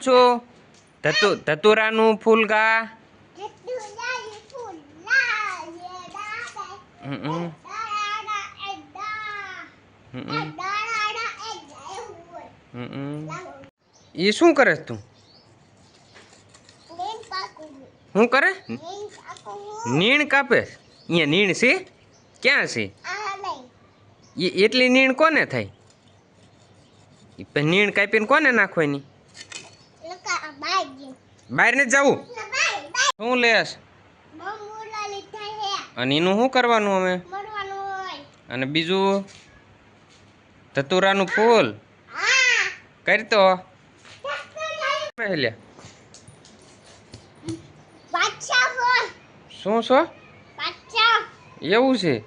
છો? ધતુ ધતુરાનું ફૂલ હમ. એ શું કરે તું? શું કરે? નીણ કાપે? અહીંયા નીણ છે? ક્યાં છે? એ એટલી નીણ કોને થાય? નીણ કાપીને કોને નાખવાની? બહાર નથી જવું? શું લેસ અને એનું શું કરવાનું અમે? અને બીજું? ધતુરાનું ફૂલ. કરતો. શું છો એવું છે.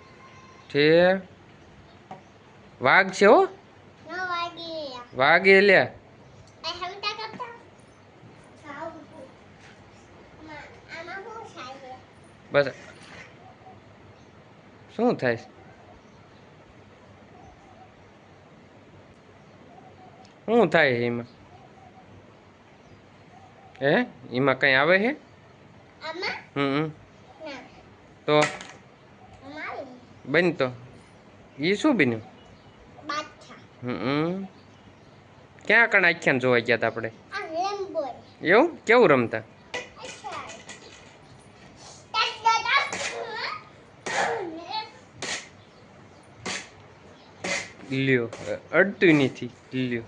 છે વાઘ છે હો. વાઘ લ્યા. બસ. શું થાય? શું થાય એમાં? હે? એમાં કઈ આવે છે હમ હમ. તો? બન તો. એ શું બન્યું? હમ ક્યાં કણ આખ્યાન જોવા ગયા હતા આપણે? એવું? કેવું રમતા? લ્યો અડતું નથી લ્યો.